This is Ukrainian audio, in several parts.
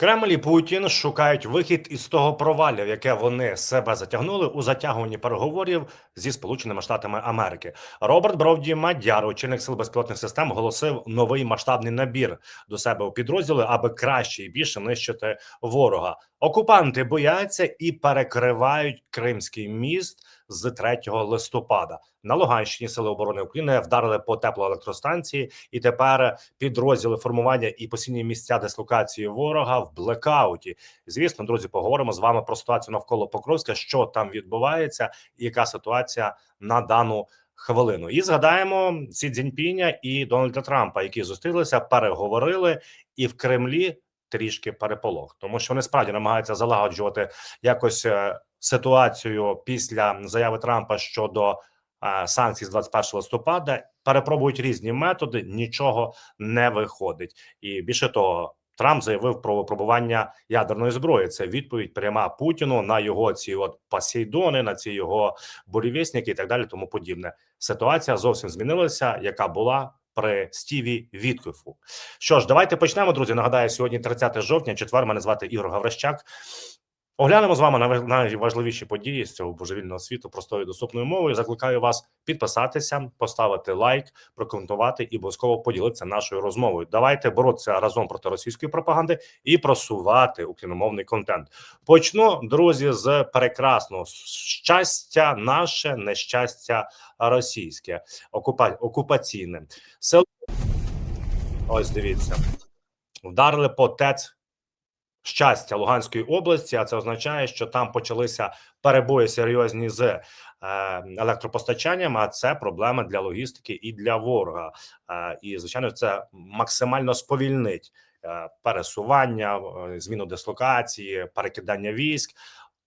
Кремль і Путін шукають вихід із того провалля, в яке вони себе затягнули у затягуванні переговорів зі Сполученими Штатами Америки. Роберт Бровді Мадяр, очільник сил безпілотних систем, оголосив новий масштабний набір до себе у підрозділи, аби краще і більше нищити ворога. Окупанти бояться і перекривають Кримський міст з 3 листопада. На Луганщині сили оборони України вдарили по теплоелектростанції, і тепер підрозділи формування і постійні місця дислокації ворога в блекауті. Звісно, друзі, поговоримо з вами про ситуацію навколо Покровська, що там відбувається, і яка ситуація на дану хвилину. І згадаємо Сі Цзіньпіня і Дональда Трампа, які зустрілися, переговорили, і в Кремлі трішки переполох, тому що вони справді намагаються залагоджувати якось е, ситуацію після заяви Трампа щодо е, санкцій з 21 листопада. Перепробують різні методи, нічого не виходить, і більше того. Трамп заявив про випробування ядерної зброї. Це відповідь пряма Путіну на його ці от пасейдони, на ці його бурєвісники і так далі. Тому подібне. Ситуація зовсім змінилася, яка була при Стіві Віткофу. Що ж, давайте почнемо, друзі. Нагадаю, сьогодні 30 жовтня, четвер. Мене звати Ігор Гаврищак. Оглянемо з вами на найважливіші події з цього божевільного світу простою доступною мовою. Закликаю вас підписатися, поставити лайк, прокоментувати і обов'язково поділитися нашою розмовою. Давайте боротися разом проти російської пропаганди і просувати україномовний контент. Почну, друзі, з прекрасного щастя, наше нещастя російське, окупа... окупаційне. Село ось дивіться, вдарили по ТЕЦ щастя Луганської області. А це означає, що там почалися перебої серйозні з е, електропостачанням. А це проблема для логістики і для ворога. Е, і звичайно, це максимально сповільнить е, пересування, зміну дислокації, перекидання військ.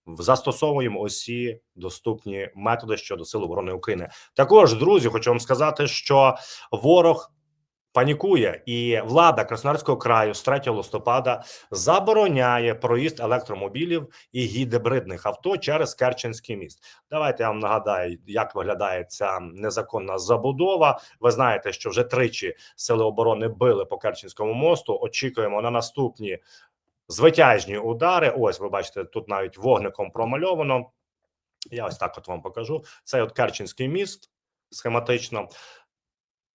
Застосовуємо усі доступні методи щодо сил оборони України. Також друзі, хочу вам сказати, що ворог панікує, і влада Краснодарського краю з 3 листопада забороняє проїзд електромобілів і гібридних авто через Керченський міст. Давайте я вам нагадаю, як виглядає ця незаконна забудова. Ви знаєте, що вже тричі сили оборони били по Керченському мосту. Очікуємо на наступні звитяжні удари. Ось ви бачите, тут навіть вогником промальовано. Я ось так от вам покажу. Це от Керченський міст схематично.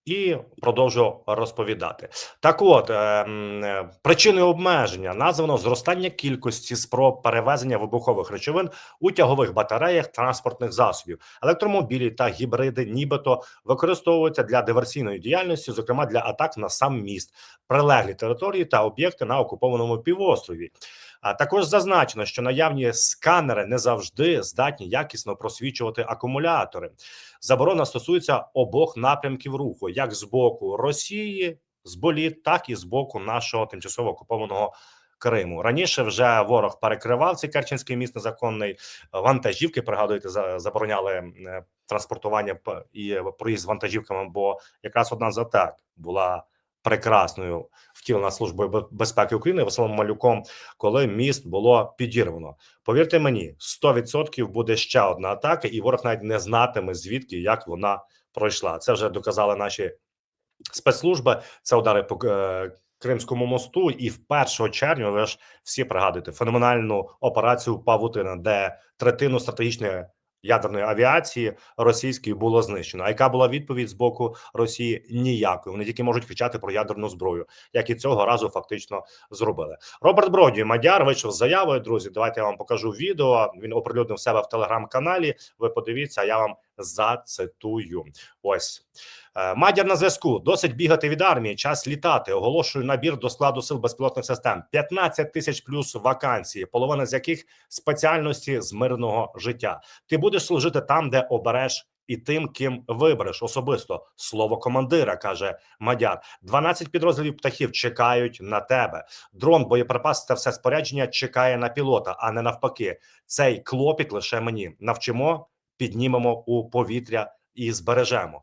І продовжу розповідати. Так, от е, е, причиною обмеження названо зростання кількості спроб перевезення вибухових речовин у тягових батареях транспортних засобів. Електромобілі та гібриди, нібито використовуються для диверсійної діяльності, зокрема для атак на сам міст, прилеглі території та об'єкти на окупованому півострові. А також зазначено, що наявні сканери не завжди здатні якісно просвічувати акумулятори. Заборона стосується обох напрямків руху, як з боку Росії, з боліт, так і з боку нашого тимчасово окупованого Криму. Раніше вже ворог перекривав цей Керченський міст незаконний. Вантажівки пригадуєте, забороняли е, транспортування і проїзд вантажівками, бо якраз одна з атак була прекрасною втілена службою безпеки України Василом Малюком, коли міст було підірвано. Повірте мені, 100% буде ще одна атака, і ворог навіть не знатиме звідки як вона пройшла. Це вже доказали наші спецслужби. Це удари по е, Кримському мосту, і в 1 червня ви ж всі пригадуєте феноменальну операцію Павутина, де третину стратегічної ядерної авіації російської було знищено. А яка була відповідь з боку Росії? Ніякої. Вони тільки можуть кричати про ядерну зброю, як і цього разу фактично зробили. Роберт Броді Мадяр вийшов з заявою. Друзі, давайте я вам покажу відео. Він оприлюднив себе в телеграм-каналі. Ви подивіться, а я вам зацитую. Ось Е, Мадяр на зв'язку. Досить бігати від армії. Час літати. Оголошую набір до складу сил безпілотних систем. 15 тисяч плюс вакансії, половина з яких спеціальності з мирного життя. Ти будеш служити там, де обереш. І тим, ким вибереш особисто слово командира, каже Мадяр. 12 підрозділів птахів чекають на тебе. Дрон, боєприпас та все спорядження чекає на пілота, а не навпаки. Цей клопіт лише мені навчимо, піднімемо у повітря і збережемо.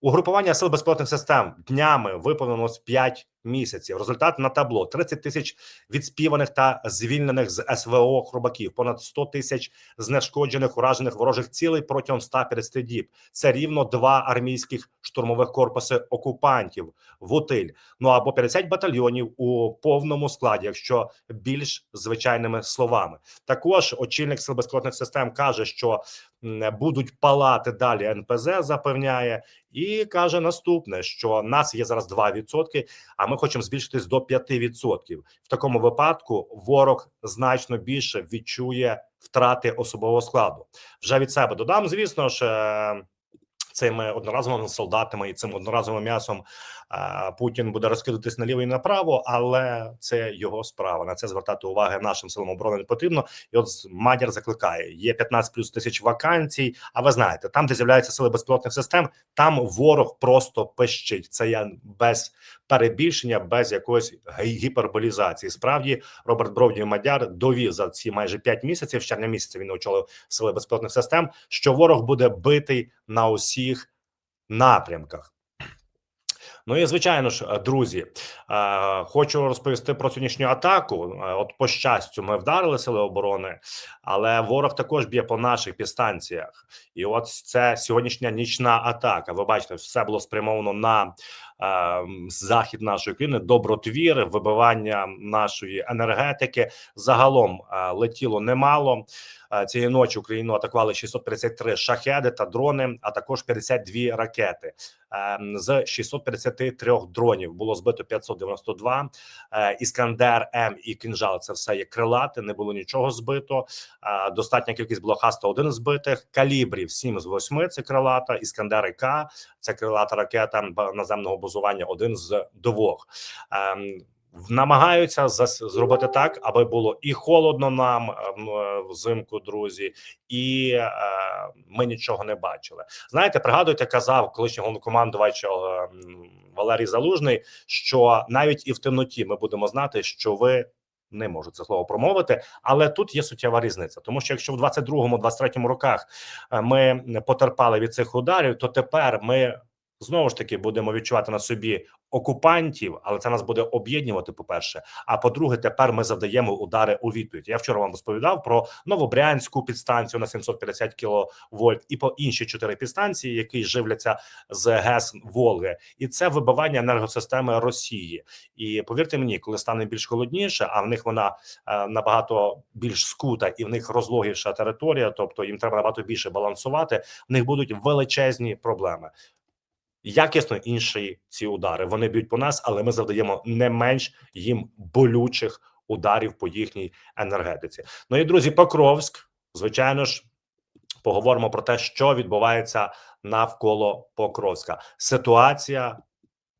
Угрупування сил безпілотних систем днями виповнилось 5 місяців. Результат на табло: 30 тисяч відспіваних та звільнених з СВО хробаків, понад 100 тисяч знешкоджених уражених ворожих цілей протягом 150 діб. Це рівно два армійських штурмових корпуси окупантів в утиль. Ну або 50 батальйонів у повному складі, якщо більш звичайними словами. Також очільник сил безпілотних систем каже, що будуть палати далі. НПЗ запевняє, і каже наступне: що нас є зараз 2%, а ми хочемо збільшитись до 5%. В такому випадку ворог значно більше відчує втрати особового складу. Вже від себе додам, звісно ж. Цими одноразовими солдатами і цим одноразовим м'ясом Путін буде розкидатись наліво і направо, але це його справа. На це звертати уваги нашим силам оборони не потрібно. І от Мадяр закликає: є 15 плюс тисяч вакансій. А ви знаєте, там, де з'являються сили безпілотних систем, там ворог просто пищить. Це я без перебільшення, без якоїсь гіперболізації. Справді, Роберт Бровдій Мадяр довів за ці майже 5 місяців. З червня місяця він очолив сили безпілотних систем. Що ворог буде битий на усіх напрямках. Ну і звичайно ж, е, друзі, е, хочу розповісти про сьогоднішню атаку. Е, От по щастю, ми вдарили сили оборони, але ворог також б'є по наших підстанціях. І от це сьогоднішня нічна атака. Ви бачите, все було спрямовано на захід нашої країни, добротвір, вибивання нашої енергетики. Загалом е, летіло немало. Е, Цієї ночі Україну атакували 653 шахеди та дрони, а також 52 ракети. Ем, З 653 дронів було збито 592. Е, Іскандер М і Кінжал це все є крилати, не було нічого збито. Достатня кількість було Х-101 збитих. Калібрів 7 з 8 – це крилата. Іскандер К це крилата ракета наземного базування один з двох. Ем, Намагаються зробити так, аби було і холодно нам ем, е, взимку, друзі, і е, ми нічого не бачили. Знаєте, пригадуйте, казав колишній головнокомандувач е, Валерій Залужний, що навіть і в темноті ми будемо знати, що ви. Не можу це слово промовити, але тут є суттєва різниця, тому що якщо в 22-23 роках е, ми потерпали від цих ударів, то тепер ми знову ж таки будемо відчувати на собі окупантів, але це нас буде об'єднувати. По перше, а по-друге, тепер ми завдаємо удари у відповідь. Я вчора вам розповідав про новобрянську підстанцію на 750 кВт і по інші чотири підстанції, які живляться з ГЕС Волги, і це вибивання енергосистеми Росії. І повірте мені, коли стане більш холодніше, а в них вона е, набагато більш скута і в них розлогіша територія, тобто їм треба набагато більше балансувати. В них будуть величезні проблеми. Якісно інші ці удари вони б'ють по нас, але ми завдаємо не менш їм болючих ударів по їхній енергетиці. Ну і друзі, Покровськ, звичайно ж, поговоримо про те, що відбувається навколо Покровська. Ситуація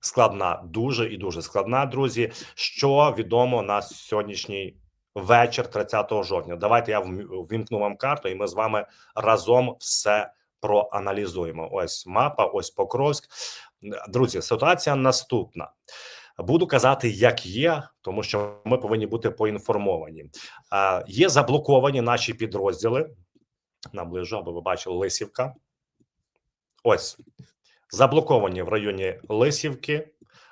складна, дуже і дуже складна, друзі. Що відомо на сьогоднішній вечір, 30 жовтня. Давайте я ввімкну вам карту, і ми з вами разом все проаналізуємо. Ось мапа, ось Покровськ. Друзі, ситуація наступна. Буду казати, як є, тому що ми повинні бути поінформовані. Е, Є заблоковані наші підрозділи. Наближу, аби ви бачили Лисівка. Ось заблоковані в районі Лисівки,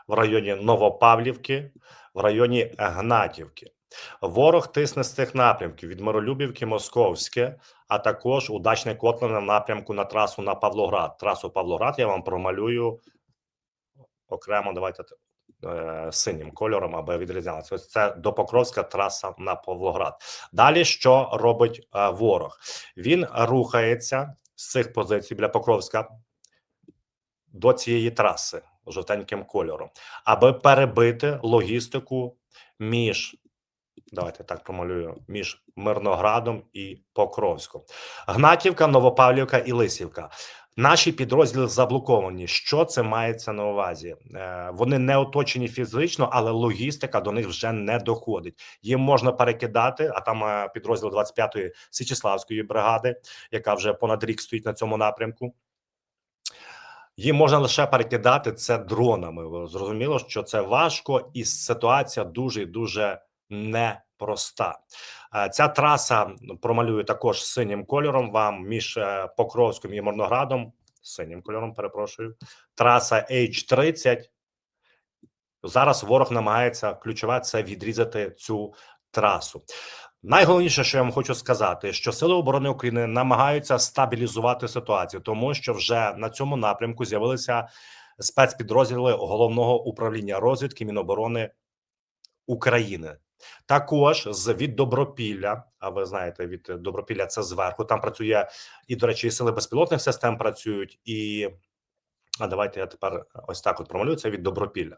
в районі Новопавлівки, в районі Гнатівки. Ворог тисне з цих напрямків від Миролюбівки, Московське, а також удачне котле на напрямку на трасу на Павлоград. Трасу Павлоград я вам промалюю окремо. Давайте е, синім кольором, аби відрізнялося. Ось це до Покровська траса на Павлоград. Далі що робить е, ворог? Він рухається з цих позицій біля Покровська до цієї траси жовтеньким кольором, аби перебити логістику між. Давайте так промалюю між Мирноградом і Покровськом. Гнатівка, Новопавлівка і Лисівка. Наші підрозділи заблоковані. Що це мається на увазі? Е, вони не оточені фізично, але логістика до них вже не доходить. Їм можна перекидати. А там е, підрозділ 25-ї Січеславської бригади, яка вже понад рік стоїть на цьому напрямку. Їм можна лише перекидати це дронами. Зрозуміло, що це важко, і ситуація дуже дуже непроста. Е, Ця траса промалюю також синім кольором вам між е, Покровським і Мирноградом. Синім кольором, перепрошую. Траса H30. зараз ворог намагається ключове це відрізати цю трасу. Найголовніше, що я вам хочу сказати, що сили оборони України намагаються стабілізувати ситуацію, тому що вже на цьому напрямку з'явилися спецпідрозділи головного управління розвідки Міноборони України. Також з від Добропілля, а ви знаєте, від Добропілля це зверху. Там працює і, до речі, і сили безпілотних систем працюють. І а давайте я тепер ось так от промалюю це від Добропілля.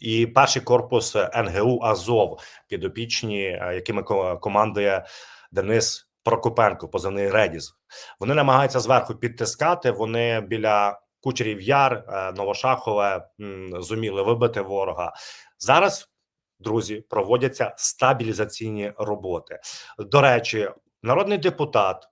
І перший корпус НГУ Азов підопічні, е, якими командує Денис Прокопенко, позивний Редіс. Вони намагаються зверху підтискати. Вони біля Кучерів Яр, е, Новошахове зуміли вибити ворога. Зараз, друзі, проводяться стабілізаційні роботи. До речі, народний депутат.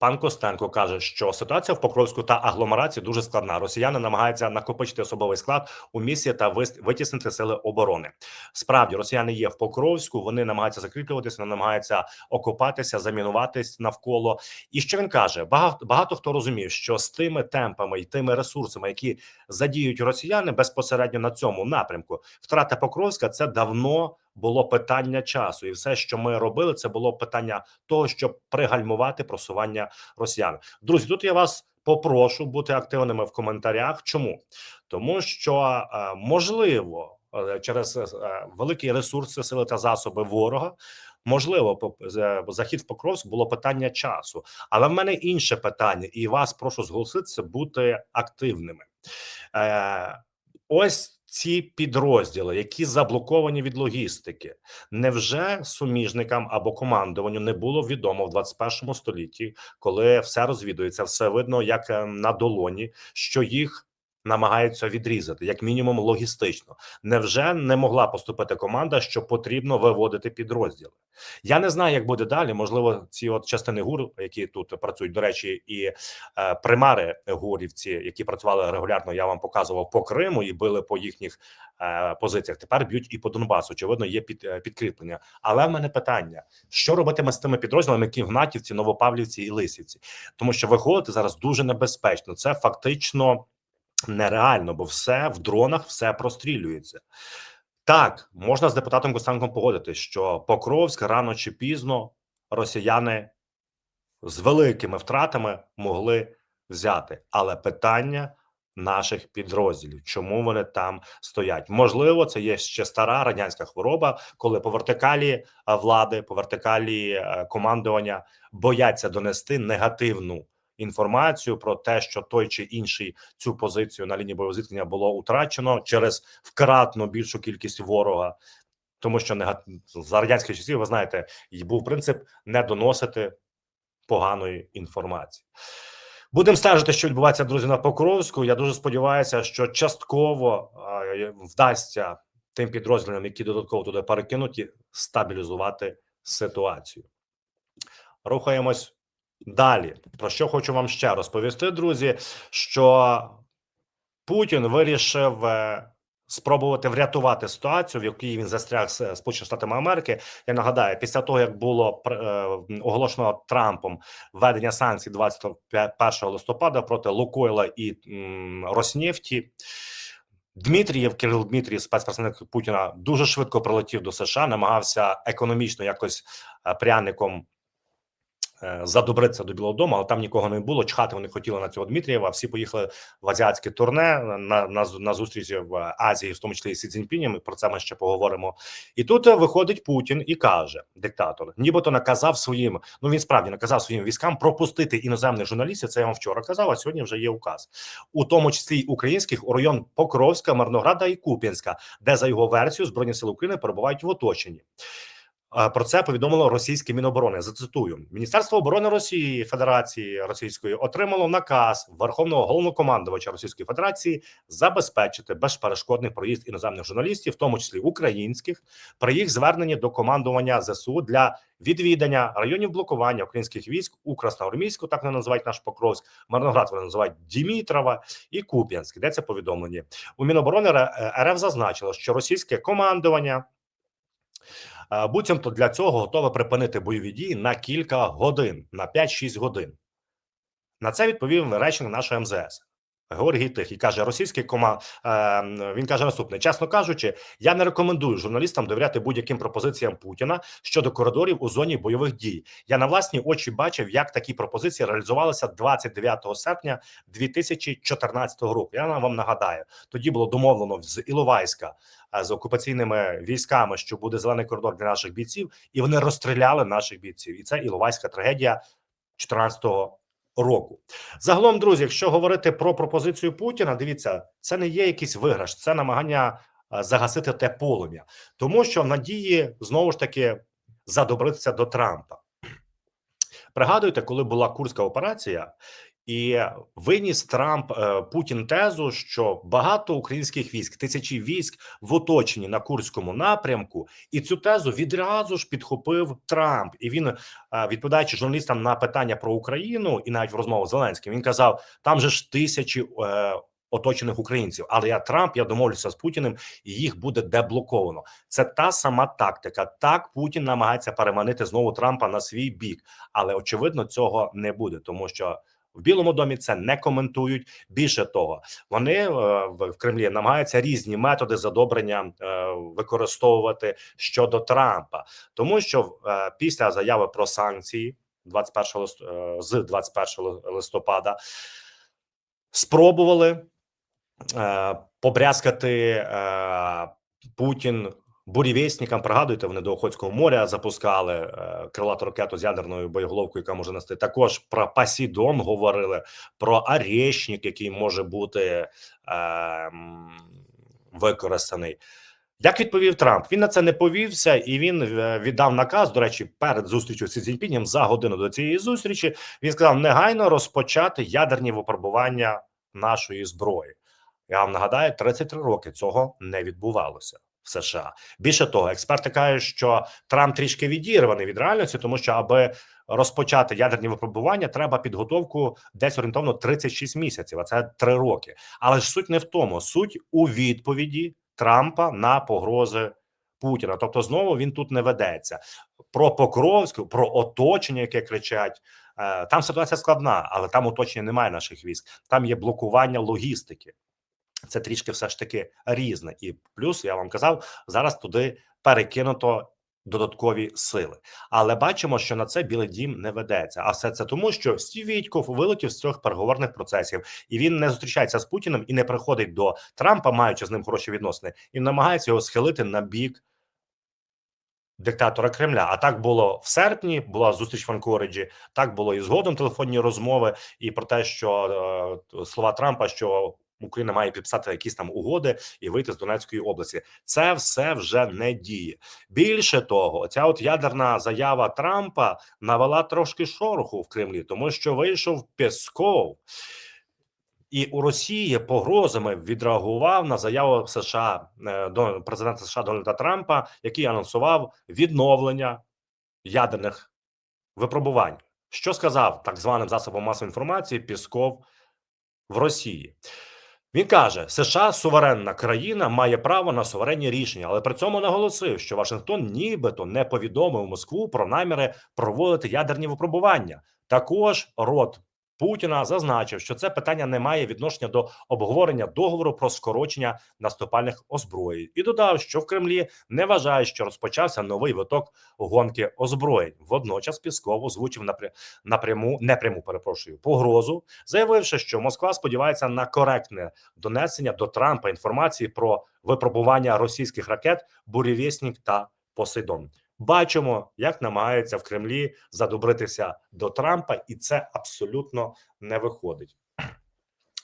Пан Костенко каже, що ситуація в Покровську та агломерації дуже складна. Росіяни намагаються накопичити особовий склад у місті та витіснити сили оборони. Справді, росіяни є в Покровську. Вони намагаються закріплюватися, намагаються окопатися, замінуватись навколо. І що він каже? Багато багато хто розумів, що з тими темпами і тими ресурсами, які задіють росіяни безпосередньо на цьому напрямку, втрата Покровська це давно було питання часу, і все, що ми робили, це було питання того, щоб пригальмувати просування росіян. Друзі, тут я вас попрошу бути активними в коментарях. Чому? Тому що е, можливо е, через е, великі ресурси, сили та засоби ворога. Можливо, захід в Покровськ було питання часу, але в мене інше питання, і вас прошу зголоситися бути активними. Е, ось ці підрозділи, які заблоковані від логістики, невже суміжникам або командуванню не було відомо в 21 столітті, коли все розвідується, все видно як е, на долоні, що їх намагаються відрізати, як мінімум логістично. Невже не могла поступити команда, що потрібно виводити підрозділи? Я не знаю, як буде далі. Можливо, ці от частини гур, які тут працюють, до речі, і е, примари гурівці, які працювали регулярно, я вам показував по Криму і били по їхніх е, позиціях. Тепер б'ють і по Донбасу. Очевидно, є під, е, підкріплення. Але в мене питання: що робитиме з тими підрозділами, які в Гнатівці, Новопавлівці і Лисівці? Тому що виходити зараз дуже небезпечно. Це фактично нереально, бо все в дронах, все прострілюється. Так, можна з депутатом Костенком погодити, що Покровськ рано чи пізно росіяни з великими втратами могли взяти. Але питання наших підрозділів, чому вони там стоять? Можливо, це є ще стара радянська хвороба, коли по вертикалі влади, по вертикалі е, командування бояться донести негативну інформацію про те, що той чи інший цю позицію на лінії бойового зіткнення було утрачено через вкратно більшу кількість ворога. Тому що нега- за радянських часів, ви знаєте, і був принцип не доносити поганої інформації. Будемо стежити, що відбувається, друзі, на Покровську. Я дуже сподіваюся, що частково вдасться тим підрозділам, які додатково туди перекинуті, стабілізувати ситуацію. Рухаємось далі. Про що хочу вам ще розповісти, друзі, що Путін вирішив е, спробувати врятувати ситуацію, в якій він застряг з Сполученими Штатами Америки. Я нагадаю, після того як було е, оголошено Трампом введення санкцій 21 листопада проти Лукойла і Роснефті. Дмитрієв Кирил Дмитрієв, спецпредставник Путіна, дуже швидко прилетів до США, намагався економічно якось е, пряником е, задобритися до Білого Дому, але там нікого не було. Чхати вони хотіли на цього Дмитрієва. Всі поїхали в азіатське турне на, на, на зустрічі в Азії, в тому числі і Сі Цзіньпінем. і Про це ми ще поговоримо. І тут е, виходить Путін і каже: диктатор, нібито наказав своїм. Ну він справді наказав своїм військам пропустити іноземних журналістів. Це я вам вчора казав. А сьогодні вже є указ, у тому числі й українських у район Покровська, Марнограда і Куп'янська, де за його версією збройні сили України перебувають в оточенні. Е, Про це повідомило російське міноборони. Зацитую: Міністерство оборони Росії Федерації Російської отримало наказ Верховного головнокомандувача Російської Федерації забезпечити безперешкодний проїзд іноземних журналістів, в тому числі українських, при їх зверненні до командування ЗСУ для відвідання районів блокування українських військ у Красноармійську, так вони називають наш Покровськ, Марноград вони називають Дімітрова і Куп'янськ. Де це повідомлення у Міноборони РФ зазначило, що російське командування. Буцімто для цього готова припинити бойові дії на кілька годин, на 5-6 годин. На це відповів речник нашого МЗС. Георгій Тих і каже: російський кома е, він каже наступне: чесно кажучи, я не рекомендую журналістам довіряти будь-яким пропозиціям Путіна щодо коридорів у зоні бойових дій. Я на власні очі бачив, як такі пропозиції реалізувалися 29 серпня 2014 року. Я вам нагадаю, тоді було домовлено з Іловайська е, з окупаційними військами, що буде зелений коридор для наших бійців, і вони розстріляли наших бійців. І це Іловайська трагедія 2014 року. Загалом, друзі, якщо говорити про пропозицію Путіна, дивіться, це не є якийсь виграш, це намагання е, загасити те полум'я, тому що в надії знову ж таки задобритися до Трампа. Пригадуєте, коли була курська операція, і виніс Трамп е, Путін тезу, що багато українських військ, тисячі військ в оточенні на курському напрямку, і цю тезу відразу ж підхопив Трамп. І він, е, відповідаючи журналістам на питання про Україну, і навіть в розмову з Зеленським, він казав: там же ж тисячі. Е, Оточених українців, але я Трамп, я домовлюся з Путіним, і їх буде деблоковано. Це та сама тактика. Так Путін намагається переманити знову Трампа на свій бік, але очевидно цього не буде, тому що в Білому домі це не коментують. Більше того, вони е, в Кремлі намагаються різні методи задобрення е, використовувати щодо Трампа, тому що е, після заяви про санкції 21 лист, е, з 21 листопада спробували побрязкати Путін бурєвєснікам. Пригадуєте, вони до Охотського моря запускали е, крилату ракету з ядерною боєголовкою, яка може нести. Також про Пасідон говорили, про Арєшнік, який може бути е, використаний. Як відповів Трамп? Він на це не повівся, і він е, віддав наказ. До речі, перед зустрічю з Сі Цзіньпінем за годину до цієї зустрічі він сказав негайно розпочати ядерні випробування нашої зброї. Я вам нагадаю, 33 роки цього не відбувалося в США. Більше того, експерти кажуть, що Трамп трішки відірваний від реальності, тому що аби розпочати ядерні випробування, треба підготовку десь орієнтовно 36 місяців. А це 3 роки. Але ж суть не в тому, суть у відповіді Трампа на погрози. Путіна, тобто знову він тут не ведеться про Покровську, про оточення, яке кричать. Е, Там ситуація складна, але там оточення немає наших військ. Там є блокування логістики. Це трішки все ж таки різне. І плюс я вам казав, зараз туди перекинуто додаткові сили. Але бачимо, що на це Білий Дім не ведеться. А все це тому, що Стів Вітьков вилетів з цих переговорних процесів, і він не зустрічається з Путіним і не приходить до Трампа, маючи з ним хороші відносини, і намагається його схилити на бік. Диктатора Кремля, а так було в серпні. Була зустріч в Анкориджі. Так було і згодом телефонні розмови, і про те, що е, слова Трампа, що Україна має підписати якісь там угоди і вийти з Донецької області. Це все вже не діє. Більше того, ця от ядерна заява Трампа навела трошки шороху в Кремлі, тому що вийшов Песков. І у Росії погрозами відреагував на заяву США е, до президента США Дональда Трампа, який анонсував відновлення ядерних випробувань. Що сказав так званим засобом масової інформації Пісков в Росії? Він каже: США суверенна країна має право на суверенні рішення, але при цьому наголосив, що Вашингтон нібито не повідомив Москву про наміри проводити ядерні випробування. Також рот Путіна зазначив, що це питання не має відношення до обговорення договору про скорочення наступальних озброєнь, і додав, що в Кремлі не вважають, що розпочався новий виток гонки озброєнь. Водночас Пісков озвучив напря... напряму непряму перепрошую погрозу, заявивши, що Москва сподівається на коректне донесення до Трампа інформації про випробування російських ракет «Бурєвєснік» та Посейдон. Бачимо, як намагаються в Кремлі задобритися до Трампа, і це абсолютно не виходить.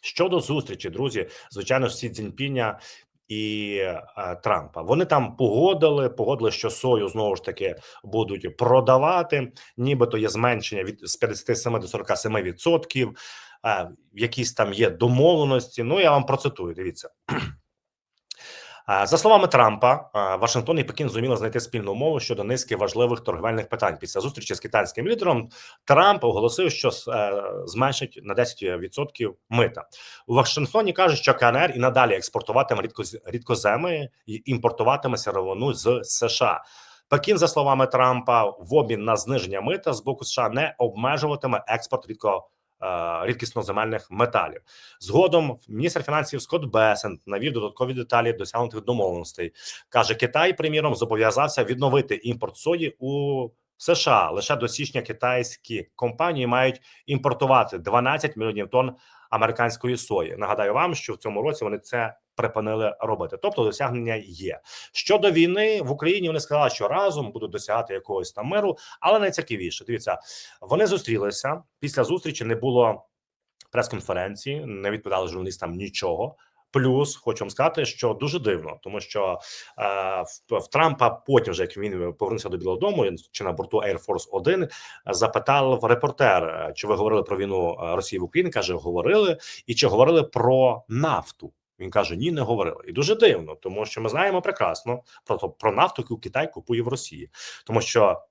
Щодо зустрічі, друзі, звичайно, Сі Цзіньпіня і е, Трампа вони там погодили, погодили, що сою знову ж таки будуть продавати, нібито є зменшення від з 57 до 47 відсотків. Е, якісь там є домовленості. Ну я вам процитую. Дивіться. За словами Трампа, Вашингтон і Пекін зуміли знайти спільну мову щодо низки важливих торговельних питань. Після зустрічі з китайським лідером Трамп оголосив, що е, зменшить на 10% мита у Вашингтоні. кажуть, що КНР і надалі експортуватиме рідкоземи і імпортуватиме сировину з США. Пекін, за словами Трампа, в обмін на зниження мита з боку США не обмежуватиме експорт рідко е, рідкісноземельних металів. Згодом міністр фінансів Скотт Бесент навів додаткові деталі досягнутих домовленостей. каже, Китай, приміром, зобов'язався відновити імпорт сої у США. Лише до січня китайські компанії мають імпортувати 12 мільйонів тонн американської сої. Нагадаю вам, що в цьому році вони це припинили робити. Тобто досягнення є. Щодо війни в Україні, вони сказали, що разом будуть досягати якогось там миру, але найцікавіше, дивіться, вони зустрілися після зустрічі. Не було прес-конференції, не відповідали журналістам нічого. Плюс хочу вам сказати, що дуже дивно, тому що е, в, в Трампа потім, вже як він повернувся до Білого Дому, чи на борту Air Force 1, запитав репортер, чи ви говорили про війну Росії в Україні? каже, говорили, і чи говорили про нафту? Він каже: Ні, не говорили. І дуже дивно, тому що ми знаємо прекрасно про про нафту, яку Китай купує в Росії, тому що.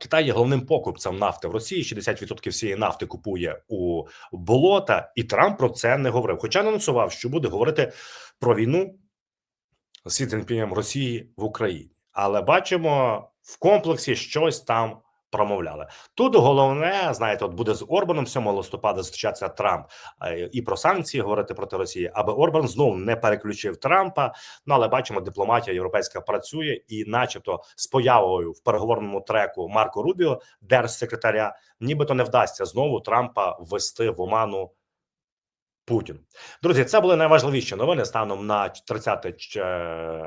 Китай є головним покупцем нафти в Росії. 60% всієї нафти купує у болота, і Трамп про це не говорив. Хоча анонсував, що буде говорити про війну з Сі Цзіньпінем Росії в Україні. Але бачимо в комплексі щось там промовляли. Тут головне, знаєте, от буде з Орбаном 7 листопада зустрічатися Трамп і про санкції говорити проти Росії, аби Орбан знову не переключив Трампа. Ну але бачимо, дипломатія європейська працює, і, начебто, з появою в переговорному треку Марко Рубіо, держсекретаря, нібито не вдасться знову Трампа ввести в оману. Путін, друзі, це були найважливіші новини станом на 30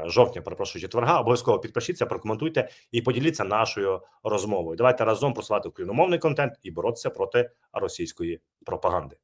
жовтня. Перепрошую четверга. Обов'язково підпишіться, прокоментуйте і поділіться нашою розмовою. Давайте разом просувати україномовний контент і боротися проти російської пропаганди.